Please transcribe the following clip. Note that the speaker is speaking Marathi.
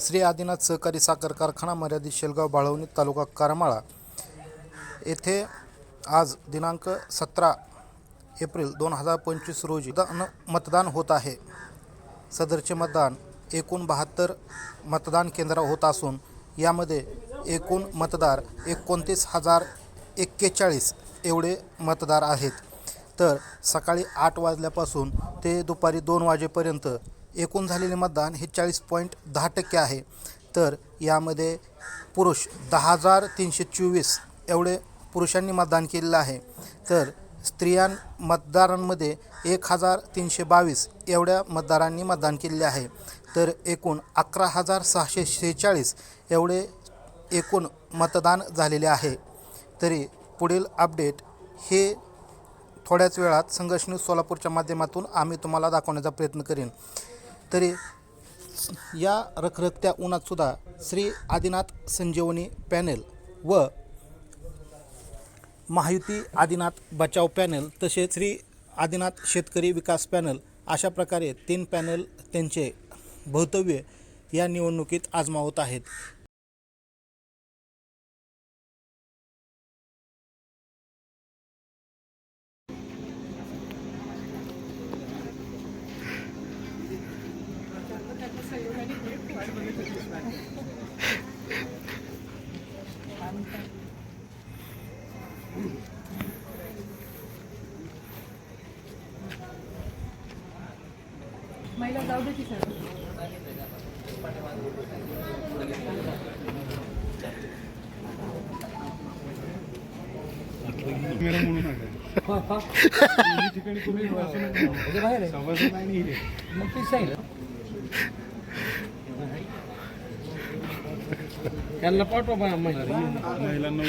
श्री आदिनाथ सहकारी साखर कारखाना मर्यादित शेलगाव बाळवणी तालुका करमाळा येथे आज दिनांक सतरा एप्रिल दोन हजार पंचवीस रोजी मतदान मतदान होत आहे. सदरचे मतदान एकूण बहात्तर मतदान केंद्र होत असून यामध्ये एकूण मतदार एकोणतीस हजार एक्केचाळीस एवढे मतदार आहेत. तर सकाळी आठ वाजल्यापासून ते दुपारी दोन वाजेपर्यंत एकूण झालेले मतदान हे चाळीस पॉईंट दहा टक्के आहे. तर यामध्ये पुरुष दहा हजार तीनशे चोवीस एवढे पुरुषांनी मतदान केलेलं आहे. तर स्त्रियां मतदारांमध्ये एक हजार तीनशे बावीस एवढ्या मतदारांनी मतदान केलेले आहे. तर एकूण अकरा हजार सहाशे शेहेचाळीस एवढे एकूण मतदान झालेले आहे. तरी पुढील अपडेट हे थोड्याच वेळात संघर्ष न्यूज सोलापूरच्या माध्यमातून आम्ही तुम्हाला दाखवण्याचा प्रयत्न करेन. तरी या रखरखत्या उन्हातसुद्धा श्री आदिनाथ संजीवनी पॅनेल व महायुती आदिनाथ बचाव पॅनल तसेच श्री आदिनाथ शेतकरी विकास पॅनल अशा प्रकारे तीन पॅनल त्यांचे भवितव्य या निवडणुकीत आजमावत आहेत. महिला जाऊ दे की सर मेरा म्हणून आहे ठिकाणी तुम्ही सभासद नाही हे. त्यांना पाठवा महिला महिलांना